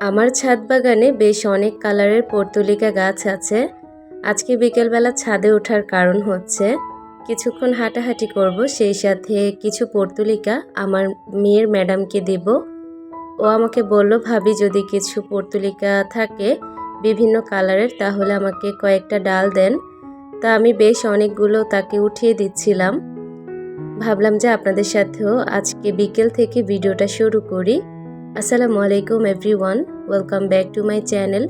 আমার ছাদ বাগানে বেশ অনেক কালারের পর্তুলিকা গাছ আছে। আজকে বিকেলবেলা ছাদে ওঠার কারণ হচ্ছে, কিছুক্ষণ হাঁটাহাঁটি করব, সেই সাথে কিছু পর্তুলিকা আমার মেয়ের ম্যাডামকে দেব। ও আমাকে বলল, ভাবি, যদি কিছু পর্তুলিকা থাকে বিভিন্ন কালারের, তাহলে আমাকে কয়েকটা ডাল দেন। তা আমি বেশ অনেকগুলো তাকে উঠিয়ে দিচ্ছিলাম। ভাবলাম যে আপনাদের সাথেও আজকে বিকেল থেকে ভিডিওটা শুরু করি। আসসালামু আলাইকুম everyone, welcome back to my channel.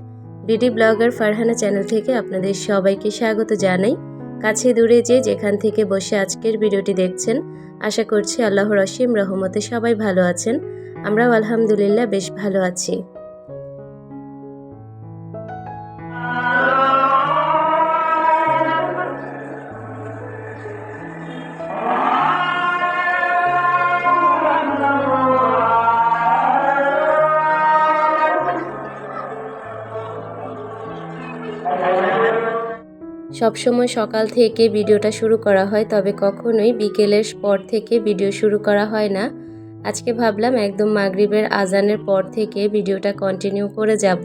BD blogger Farhana channel থেকে আপনাদের সবাইকে স্বাগত জানাই। কাছে দূরে যে যেখান থেকে বসে আজকের ভিডিওটি দেখছেন, আশা করছি আল্লাহর অসীম রহমতে সবাই ভালো আছেন। আমরাও আলহামদুলিল্লাহ বেশ ভালো আছি। সবসময় সকাল থেকে ভিডিওটা শুরু করা হয়, তবে কখনোই বিকেলের পর থেকে ভিডিও শুরু করা হয় না। আজকে ভাবলাম একদম মাগরিবের আজানের পর থেকে ভিডিওটা কন্টিনিউ করে যাব।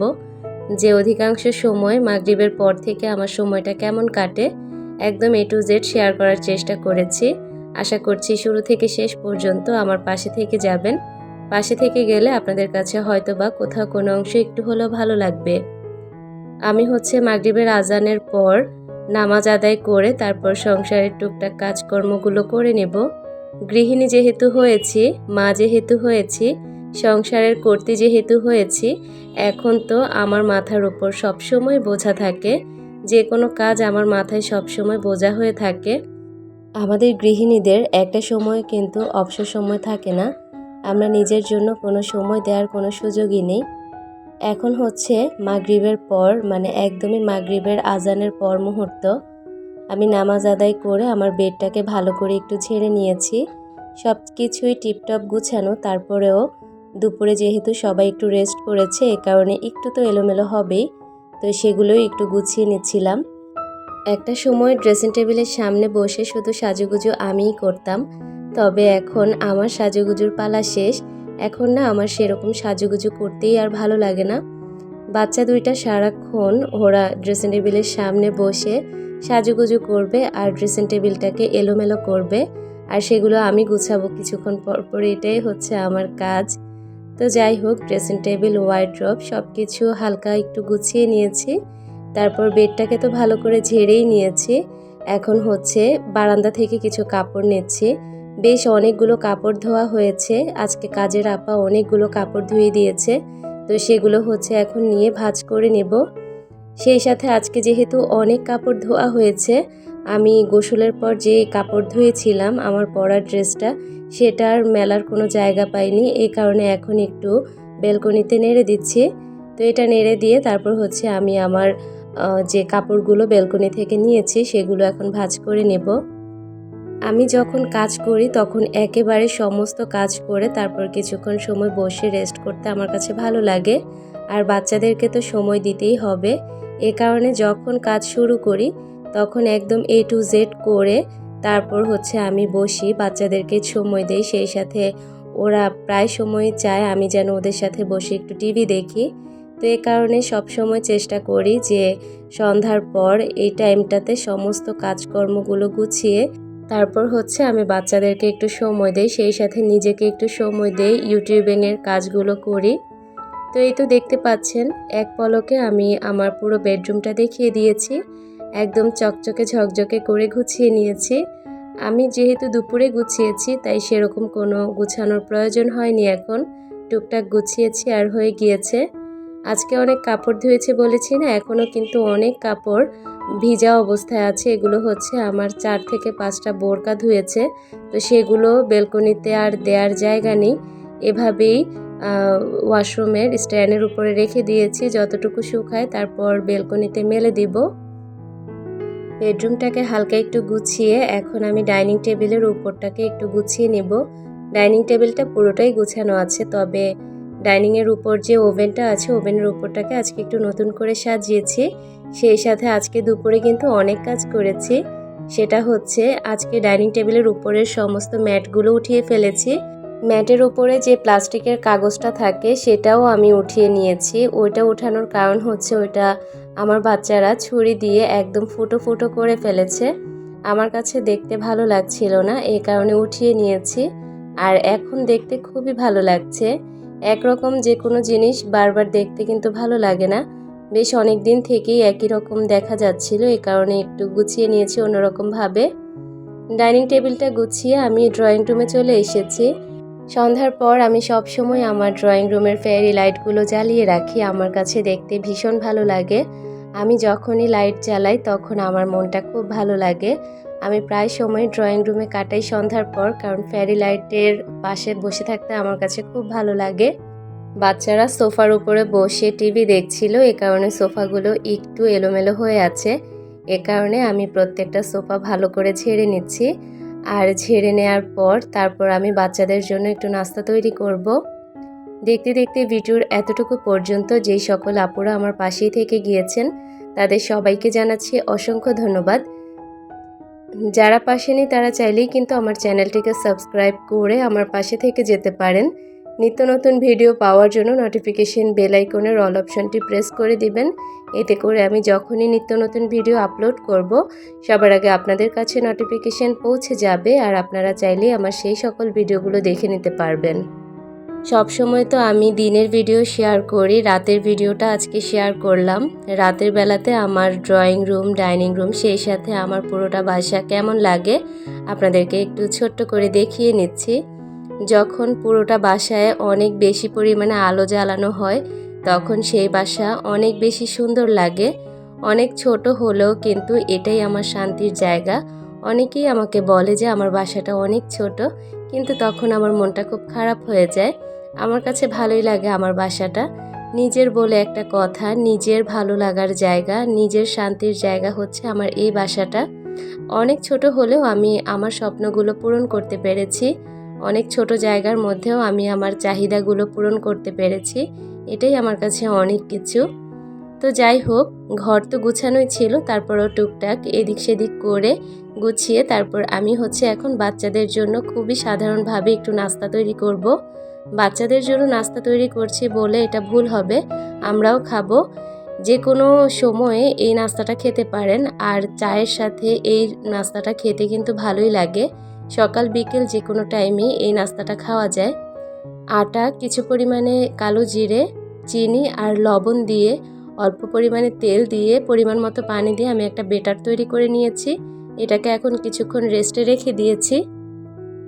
যে অধিকাংশ সময় মাগরিবের পর থেকে আমার সময়টা কেমন কাটে, একদম এ টু জেড শেয়ার করার চেষ্টা করেছি। আশা করছি শুরু থেকে শেষ পর্যন্ত আমার পাশে থেকে যাবেন। পাশে থেকে গেলে আপনাদের কাছে হয়তো বা কোথাও কোনো অংশ একটু হলেও ভালো লাগবে। আমি হচ্ছে মাগরিবের আজানের পর নামাজ আদায় করে তারপর সংসারের টুকটাক কাজকর্মগুলো করে নেব। গৃহিণী যেহেতু হয়েছি, মা যেহেতু হয়েছি, সংসারের কর্তী যেহেতু হয়েছি, এখন তো আমার মাথার উপর সবসময় বোঝা থাকে, যে কোনো কাজ আমার মাথায় সবসময় বোঝা হয়ে থাকে। আমাদের গৃহিণীদের একটা সময় কিন্তু অবসর সময় থাকে না। আমরা নিজের জন্য কোনো সময় দেওয়ার কোনো সুযোগই নেই। এখন হচ্ছে মাগরিবের পর মানে একদমই মাগরিবের আজানের পর মুহূর্ত। আমি নামাজ আদায় করে আমার বেডটাকে ভালো করে একটু ঝেড়ে নিয়েছি। সব কিছুই টিপটপ গুছানো, তারপরেও দুপুরে যেহেতু সবাই একটু রেস্ট করেছে, এ কারণে একটু তো এলোমেলো হবেই, তো সেগুলোই একটু গুছিয়ে নিচ্ছিলাম। একটা সময় ড্রেসিং টেবিলের সামনে বসে শুধু সাজুগুজু আমিই করতাম, তবে এখন আমার সাজুগুজুর পালা শেষ এখন না আমার সেরকম সাজুগুজু করতেই আর ভালো লাগে না। বাচ্চা দুইটা সারাক্ষণ ওরা ড্রেসিং টেবিলের সামনে বসে সাজুগুজু করবে আর ড্রেসিং টেবিলটাকে এলোমেলো করবে। আর সেগুলো আমি গুছাবো কিছুক্ষণ পর পর এটাই হচ্ছে আমার কাজ। তো যাই হোক ড্রেসিং টেবিল ওয়াইড্রপ সব কিছু হালকা একটু গুছিয়ে নিয়েছি। তারপর বেডটাকে তো ভালো করে ঝেড়েই নিয়েছি। এখন হচ্ছে বারান্দা থেকে কিছু কাপড় নিচ্ছি। বেশ অনেকগুলো কাপড় ধোয়া হয়েছে, আজকে কাজের আপা অনেকগুলো কাপড় ধুয়ে দিয়েছে, তো সেগুলো হচ্ছে এখন নিয়ে ভাজ করে নেব। সেই সাথে আজকে যেহেতু অনেক কাপড় ধোয়া হয়েছে, আমি গোসলের পর যে কাপড় ধুয়েছিলাম, আমার পরার ড্রেসটা সেটার মেলার কোনো জায়গা পাইনি, এই কারণে এখন একটু বেলকনিতে নেড়ে দিচ্ছি। তো এটা নেড়ে দিয়ে তারপর হচ্ছে আমি আমার যে কাপড়গুলো বেলকনি থেকে নিয়েছি, সেগুলো এখন ভাজ করে নেব। আমি যখন কাজ করি, তখন একেবারে সমস্ত কাজ করে তারপর কিছুক্ষণ সময় বসে রেস্ট করতে আমার কাছে ভালো লাগে। আর বাচ্চাদেরকে তো সময় দিতেই হবে। এ কারণে যখন কাজ শুরু করি, তখন একদম এ টু জেড করে তারপর হচ্ছে আমি বসি, বাচ্চাদেরকে সময় দেই। সেই সাথে ওরা প্রায় সময় চায় আমি যেন ওদের সাথে বসে একটু টিভি দেখি। তো এ কারণে সব সময় চেষ্টা করি যে সন্ধ্যার পর এই টাইমটাতে সমস্ত কাজকর্মগুলো গুছিয়ে তারপর হচ্ছে আমি বাচ্চাদেরকে একটু সময় দেই, সেই সাথে নিজেকে একটু সময় দেই, ইউটিউবিংয়ের কাজগুলো করি। তো এই তো দেখতে পাচ্ছেন, এক পলকে আমি আমার পুরো বেডরুমটা দেখিয়ে দিয়েছি। একদম চকচকে ঝকঝকে করে গুছিয়ে নিয়েছি। আমি যেহেতু দুপুরে গুছিয়েছি, তাই সেরকম কোনো গুছানোর প্রয়োজন হয়নি এখন। টুকটাক গুছিয়েছি আর হয়ে গিয়েছে। আজকে অনেক কাপড় ধুয়েছে বলেছি না এখনও কিন্তু অনেক কাপড়। ভিজা অবস্থায় আছে, এগুলো হচ্ছে আমার চার থেকে পাঁচটা বোরকা ধুয়েছে। তো সেগুলো বেলকনিতে আর দেওয়ার জায়গা নেই। এভাবেই ওয়াশরুমের স্ট্যান্ডের উপরে রেখে দিয়েছি, যতটুকু শুকায় তারপর বেলকনিতে মেলে দিব। বেডরুমটাকে হালকা একটু গুছিয়ে এখন আমি ডাইনিং টেবিলের উপরটাকে একটু গুছিয়ে নেব। ডাইনিং টেবিলটা পুরোটাই গুছানো আছে, তবে ডাইনিংয়ের উপর যে ওভেনটা আছে, ওভেনের উপরটাকে আজকে একটু নতুন করে সাজিয়েছি। সেই সাথে আজকে দুপুরে কিন্তু অনেক কাজ করেছি। সেটা হচ্ছে আজকে ডাইনিং টেবিলের উপরের সমস্ত ম্যাটগুলো উঠিয়ে ফেলেছি। ম্যাটের উপরে যে প্লাস্টিকের কাগজটা থাকে সেটাও আমি উঠিয়ে নিয়েছি। ওইটা উঠানোর কারণ হচ্ছে ওইটা আমার বাচ্চারা ছুরি দিয়ে একদম ফুটো ফুটো করে ফেলেছে। আমার কাছে দেখতে ভালো লাগছিল না এই কারণে উঠিয়ে নিয়েছি। আর এখন দেখতে খুবই ভালো লাগছে। একরকম যে কোনো জিনিস বারবার দেখতে কিন্তু ভালো লাগে না। বেশ অনেক দিন থেকেই একই রকম দেখা যাচ্ছিল এই কারণে একটু গুছিয়ে নিয়েছি অন্যরকমভাবে। ডাইনিং টেবিলটা গুছিয়ে আমি ড্রয়িং রুমে চলে এসেছি। সন্ধ্যার পর আমি সব সময় আমার ড্রয়িং রুমের ফেয়ারি লাইটগুলো জ্বালিয়ে রাখি, আমার কাছে দেখতে ভীষণ ভালো লাগে। আমি যখনই লাইট জ্বালাই তখন আমার মনটা খুব ভালো লাগে। আমি প্রায় সময় ড্রয়িং রুমে কাটাই সন্ধ্যার পর, কারণ ফেয়ারি লাইটের পাশে বসে থাকতে আমার কাছে খুব ভালো লাগে। বাচ্চারা সোফার উপরে বসে টিভি দেখছিল, এ কারণে সোফাগুলো একটু এলোমেলো হয়ে আছে। এ কারণে আমি প্রত্যেকটা সোফা ভালো করে ঝেড়ে নিচ্ছি। আর ঝেড়ে নেওয়ার পর তারপর আমি বাচ্চাদের জন্য একটু নাস্তা তৈরি করব। দেখতে দেখতে ভিডিওর এতটুকু পর্যন্ত যেই সকল আপুরা আমার পাশেই থেকে গিয়েছেন, তাদের সবাইকে জানাচ্ছি অসংখ্য ধন্যবাদ। যারা পাশে নেই তারা চাইলেই কিন্তু আমার চ্যানেলটিকে সাবস্ক্রাইব করে আমার পাশে থেকে যেতে পারেন। নিত্য নতুন ভিডিও পাওয়ার জন্য নোটিফিকেশন বেল আইকনের অল অপশনটি প্রেস করে দিবেন। এতে করে আমি যখনই নিত্য নতুন ভিডিও আপলোড করব, সবার আগে আপনাদের কাছে নোটিফিকেশন পৌঁছে যাবে আর আপনারা চাইলে আমার সেই সকল ভিডিওগুলো দেখে নিতে পারবেন। সব সময় তো আমি দিনের ভিডিও শেয়ার করি, রাতের ভিডিওটা আজকে শেয়ার করলাম। রাতের বেলাতে আমার ড্রয়িং রুম ডাইনিং রুম সেই সাথে আমার পুরোটা বাসা কেমন লাগে আপনাদেরকে একটু ছোট্ট করে দেখিয়ে নিচ্ছি। যখন পুরোটা বাসায় অনেক বেশি পরিমাণে আলো জ্বালানো হয়, তখন সেই বাসা অনেক বেশি সুন্দর লাগে। অনেক ছোট হলেও কিন্তু এটাই আমার শান্তির জায়গা। অনেকেই আমাকে বলে যে, আমার বাসাটা অনেক ছোট। কিন্তু তখন আমার মনটা খুব খারাপ হয়ে যায়। আমার কাছে ভালোই লাগে আমার বাসাটা। নিজের বলে একটা কথা, নিজের ভালো লাগার জায়গা, নিজের শান্তির জায়গা হচ্ছে আমার এই বাসাটা। অনেক ছোট হলেও আমি আমার স্বপ্নগুলো পূরণ করতে পেরেছি। অনেক ছোট জায়গার মধ্যেও আমি আমার চাহিদাগুলো পূরণ করতে পেরেছি, এটাই আমার কাছে অনেক কিছু। তো যাই হোক, ঘর তো গুছানোই ছিল, তারপরও টুকটাক এদিক সেদিক করে গুছিয়ে তারপর আমি হচ্ছে এখন বাচ্চাদের জন্য খুবই সাধারণভাবে একটু নাস্তা তৈরি করব। বাচ্চাদের জন্য নাস্তা তৈরি করছি বলে এটা ভুল হবে, আমরাও খাব। যে কোনো সময়ে এই নাস্তাটা খেতে পারেন, আর চায়ের সাথে এই নাস্তাটা খেতে কিন্তু ভালোই লাগে। সকাল, বিকেল যে কোনো টাইমে এই নাস্তাটা খাওয়া যায়। আটা কিছু পরিমাণে কালো জিরে, চিনি আর লবণ দিয়ে অল্প পরিমাণে তেল দিয়ে পরিমাণ মতো পানি দিয়ে আমি একটা বেটার তৈরি করে নিয়েছি। এটাকে এখন কিছুক্ষণ রেস্টে রেখে দিয়েছি।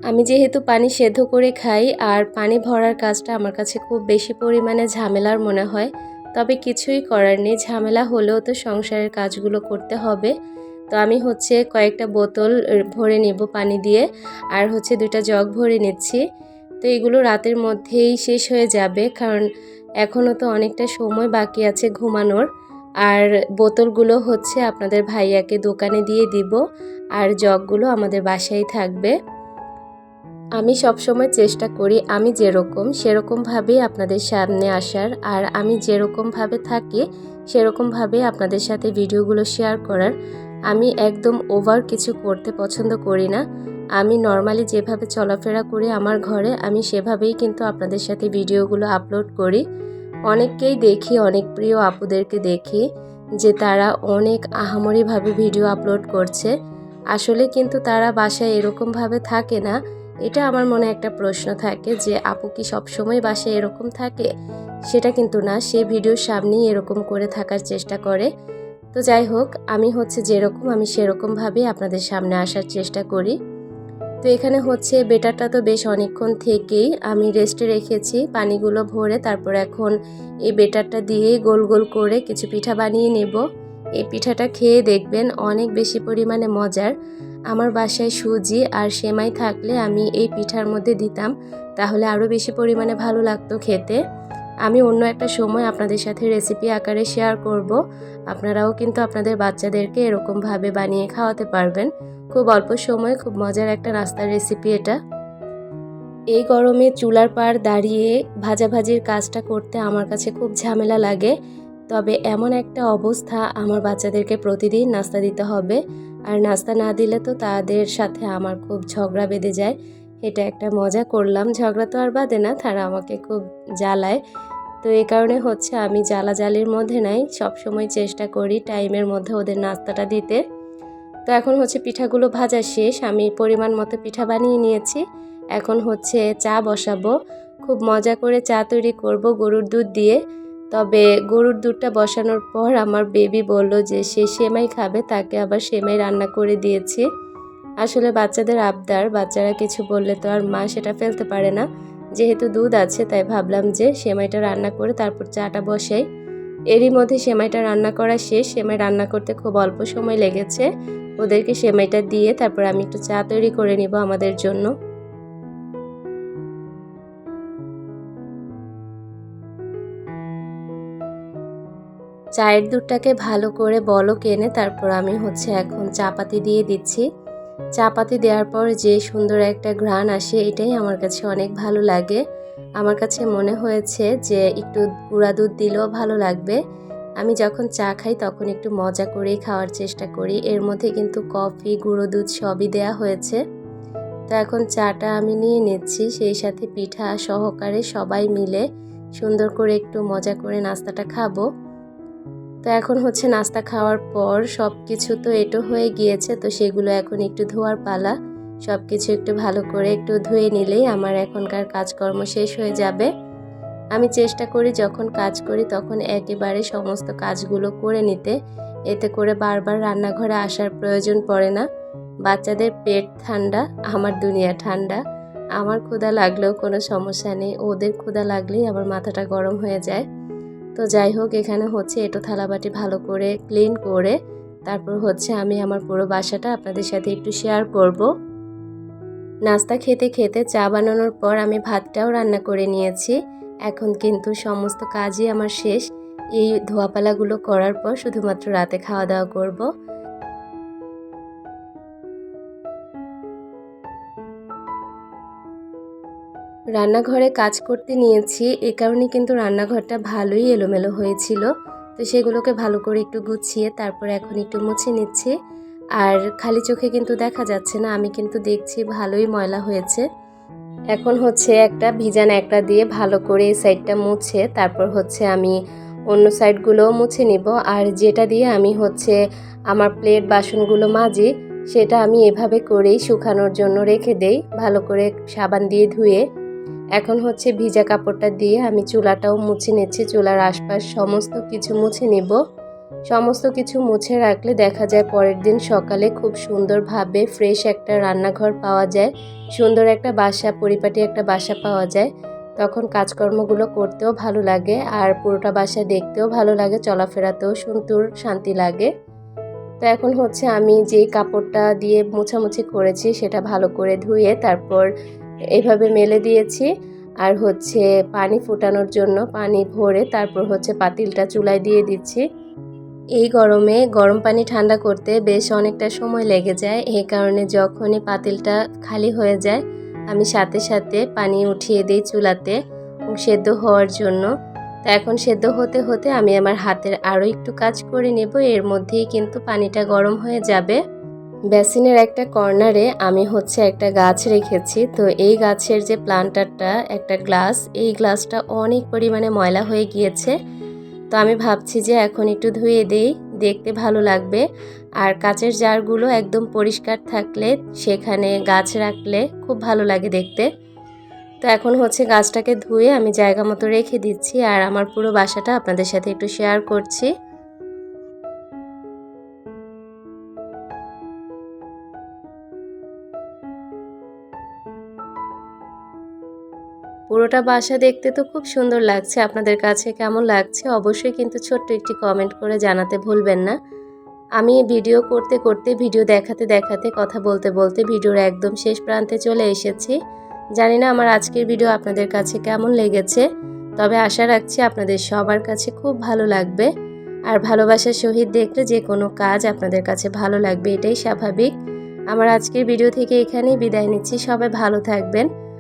আমি যেহেতু পানি সেদ্ধ করে খাই আর পানি ভরার কাজটা আমার কাছে খুব বেশি পরিমাণে ঝামেলার মনে হয়, তবে কিছুই করার নেই। ঝামেলা হলেও তো সংসারের কাজগুলো করতে হবে। তো আমি হচ্ছে কয়েকটা বোতল ভরে নেব পানি দিয়ে আর হচ্ছে দুইটা জগ ভরে নিচ্ছি। তো এগুলো রাতের মধ্যেই শেষ হয়ে যাবে কারণ এখনও তো অনেকটা সময় বাকি আছে ঘুমানোর। আর বোতলগুলো হচ্ছে আপনাদের ভাইয়াকে দোকানে দিয়ে দিব আর জগগুলো আমাদের বাসায় থাকবে। আমি সবসময় চেষ্টা করি আমি যেরকম, সেরকমভাবেই আপনাদের সামনে আসার। আর আমি যেরকমভাবে থাকি সেরকমভাবে আপনাদের সাথে ভিডিওগুলো শেয়ার করার। আমি একদম ওভার কিছু করতে পছন্দ করি না। আমি নর্মালি যেভাবে চলাফেরা করি আমার ঘরে, আমি সেভাবেই কিন্তু আপনাদের সাথে ভিডিওগুলো আপলোড করি। অনেককেই দেখি, অনেক প্রিয় আপুদেরকে দেখি যে তারা অনেক আহামরিভাবে ভিডিও আপলোড করছে। আসলে কিন্তু তারা বাসায় এরকমভাবে থাকে না। এটা আমার মনে একটা প্রশ্ন থাকে যে, আপু কি সবসময় বাসায় এরকম থাকে? সেটা কিন্তু না, সে ভিডিওর সামনেই এরকম করে থাকার চেষ্টা করে। তো যাই হোক, আমি হচ্ছে যেরকম, আমি সেরকমভাবে আপনাদের সামনে আসার চেষ্টা করি। তো এখানে হচ্ছে বেটারটা তো বেশ অনেকক্ষণ থেকেই আমি রেস্টে রেখেছি, পানিগুলো ভরে তারপর এখন এই বেটারটা দিয়ে গোল গোল করে কিছু পিঠা বানিয়ে নেব। এই পিঠাটা খেয়ে দেখবেন অনেক বেশি পরিমাণে মজার। আমার বাসায় সুজি আর সেমাই থাকলে আমি এই পিঠার মধ্যে দিতাম, তাহলে আরও বেশি পরিমাণে ভালো লাগতো খেতে। আমি অন্য একটা সময় আপনাদের সাথে রেসিপি আকারে শেয়ার করব। আপনারাও কিন্তু আপনাদের বাচ্চাদেরকে এরকমভাবে বানিয়ে খাওয়াতে পারবেন। খুব অল্প সময় খুব মজার একটা নাস্তার রেসিপি এটা। এই গরমে চুলার পাড় দাঁড়িয়ে ভাজাভাজির কাজটা করতে আমার কাছে খুব ঝামেলা লাগে। তবে এমন একটা অবস্থা আমার বাচ্চাদেরকে প্রতিদিন নাস্তা দিতে হবে। আর নাস্তা না দিলে তো তাদের সাথে আমার খুব ঝগড়া বেঁধে যায়। এটা একটা মজা করলাম। ঝগড়া তো আর বাদে না, তারা আমাকে খুব জ্বালায়। তো এই কারণে হচ্ছে আমি জ্বালা জালির মধ্যে নাই, সবসময় চেষ্টা করি টাইমের মধ্যে ওদের নাস্তাটা দিতে। তো এখন হচ্ছে পিঠাগুলো ভাজা শেষ, আমি পরিমাণ মতো পিঠা বানিয়ে নিয়েছি। এখন হচ্ছে চা বসাবো। খুব মজা করে চা তৈরি করব গরুর দুধ দিয়ে। তবে গরুর দুধটা বসানোর পর আমার বেবি বলল যে সে সেমাই খাবে, তাকে আবার সেমাই রান্না করে দিয়েছি। আসলে বাচ্চাদের আবদার, বাচ্চারা কিছু বললে তো আর মা সেটা ফেলতে পারে না। যেহেতু দুধ আছে, তাই ভাবলাম যে সেমাইটা রান্না করে তারপর চাটা বসাই। এরই মধ্যে সেমাইটা রান্না করা শেষ। সেমাই রান্না করতে খুব অল্প সময় লেগেছে। ওদেরকে সেমাইটা দিয়ে তারপর আমি একটু চা তৈরি করে নিব আমাদের জন্য। চায়ের দুধটাকে ভালো করে বলক এনে তারপর আমি হচ্ছে এখন চাপাতি দিয়ে দিচ্ছি। চাপাতি দেওয়ার পর যে সুন্দর একটা ঘ্রাণ আসে, এটাই আমার কাছে অনেক ভালো লাগে। আমার কাছে মনে হয়েছে যে একটু গুঁড়া দুধ দিলেও ভালো লাগবে। আমি যখন চা খাই তখন একটু মজা করেই খাওয়ার চেষ্টা করি। এর মধ্যে কিন্তু কফি, গুঁড়ো দুধ সবই দেয়া হয়েছে। তো এখন চাটা আমি নিয়ে নিচ্ছি, সেই সাথে পিঠা সহকারে সবাই মিলে সুন্দর করে একটু মজা করে নাস্তাটা খাব। তো এখন হচ্ছে নাস্তা খাওয়ার পর সব কিছু তো এটো হয়ে গিয়েছে, তো সেগুলো এখন একটু ধোয়ার পালা। সব কিছু একটু ভালো করে একটু ধুয়ে নিলেই আমার এখনকার কাজকর্ম শেষ হয়ে যাবে। আমি চেষ্টা করি যখন কাজ করি তখন একেবারে সমস্ত কাজগুলো করে নিতে। এতে করে বারবার রান্নাঘরে আসার প্রয়োজন পড়ে না। বাচ্চাদের পেট ঠান্ডা, আমার দুনিয়া ঠান্ডা। আমার ক্ষুধা লাগলেও কোনো সমস্যা নেই। ওদের ক্ষুধা লাগলেই আমার মাথাটা গরম হয়ে যায়। তো যাই হোক, এখানে হচ্ছে এটো থালাবাটি ভালো করে ক্লিন করে তারপর হচ্ছে আমি আমার পুরো বাসাটা আপনাদের সাথে একটু শেয়ার করব। নাস্তা খেতে খেতে চা বানানোর পর আমি ভাতটাও রান্না করে নিয়েছি। এখন কিন্তু সমস্ত কাজই আমার শেষ। এই ধোয়াপালাগুলো করার পর শুধুমাত্র রাতে খাওয়া দাওয়া করব। রান্নাঘরে কাজ করতে নিয়েছি, এ কারণে কিন্তু রান্নাঘরটা ভালোই এলোমেলো হয়েছিল। তো সেগুলোকে ভালো করে একটু গুছিয়ে তারপর এখন একটু মুছে নিচ্ছি। আর খালি চোখে কিন্তু দেখা যাচ্ছে না, আমি কিন্তু দেখছি ভালোই ময়লা হয়েছে। এখন হচ্ছে একটা ভিজান একটা দিয়ে ভালো করে এই সাইডটা মুছে, তারপর হচ্ছে আমি অন্য সাইডগুলোও মুছে নিব। আর যেটা দিয়ে আমি হচ্ছে আমার প্লেট বাসনগুলো মাজি, সেটা আমি এভাবে করেই শুকানোর জন্য রেখে দেই, ভালো করে সাবান দিয়ে ধুয়ে। এখন হচ্ছে ভিজা কাপড়টা দিয়ে আমি চুলাটাও মুছে নিচ্ছি। চুলার আশপাশ সমস্ত কিছু মুছে নিব। সমস্ত কিছু মুছে রাখলে দেখা যায় পরের দিন সকালে খুব সুন্দরভাবে ফ্রেশ একটা রান্নাঘর পাওয়া যায়। সুন্দর একটা বাসা, পরিপাটি একটা বাসা পাওয়া যায়। তখন কাজকর্মগুলো করতেও ভালো লাগে আর পুরোটা বাসা দেখতেও ভালো লাগে, চলাফেরাতেও সুন্দর শান্তি লাগে। তো এখন হচ্ছে আমি যেই কাপড়টা দিয়ে মোছামুছি করেছি সেটা ভালো করে ধুয়ে তারপর এইভাবে মেলে দিয়েছি। আর হচ্ছে পানি ফুটানোর জন্য পানি ভরে তারপর হচ্ছে পাতিলটা চুলায় দিয়ে দিচ্ছি। এই গরমে গরম পানি ঠান্ডা করতে বেশ অনেকটা সময় লেগে যায়। এই কারণে যখনই পাতিলটা খালি হয়ে যায়, আমি সাথে সাথে পানি উঠিয়ে দিই চুলাতে সেদ্ধ হওয়ার জন্য। তো এখন সেদ্ধ হতে হতে আমি আমার হাতের আরও একটু কাজ করে নেব। এর মধ্যেই কিন্তু পানিটা গরম হয়ে যাবে। বেসিনের একটা কর্নারে আমি হচ্ছে একটা গাছ রেখেছি। তো এই গাছের যে প্লান্টারটা, একটা গ্লাস, এই গ্লাসটা অনেক পরিমাণে ময়লা হয়ে গিয়েছে। তো আমি ভাবছি যে এখন একটু ধুয়ে দেই, দেখতে ভালো লাগবে। আর কাচের জারগুলো একদম পরিষ্কার থাকলে, সেখানে গাছ রাখলে খুব ভালো লাগে দেখতে। তো এখন হচ্ছে গাছটাকে ধুয়ে আমি জায়গা মতো রেখে দিচ্ছি। আর আমার পুরো বাসাটা আপনাদের সাথে একটু শেয়ার করছি। পুরোটা বাসা দেখতে তো খুব সুন্দর লাগছে। আপনাদের কাছে কেমন লাগছে অবশ্যই কিন্তু ছোট্ট একটি কমেন্ট করে জানাতে ভুলবেন না। আমি ভিডিও করতে করতে, ভিডিও দেখাতে দেখাতে, কথা বলতে বলতে ভিডিওর একদম শেষ প্রান্তে চলে এসেছি। জানি না আমার আজকের ভিডিও আপনাদের কাছে কেমন লেগেছে, তবে আশা রাখছি আপনাদের সবার কাছে খুব ভালো লাগবে। আর ভালোবাসার সহিত দেখলে যে কোনো কাজ আপনাদের কাছে ভালো লাগবে, এটাই স্বাভাবিক। আমার আজকের ভিডিও থেকে এখানেই বিদায় নিচ্ছি। সবাই ভালো থাকবেন।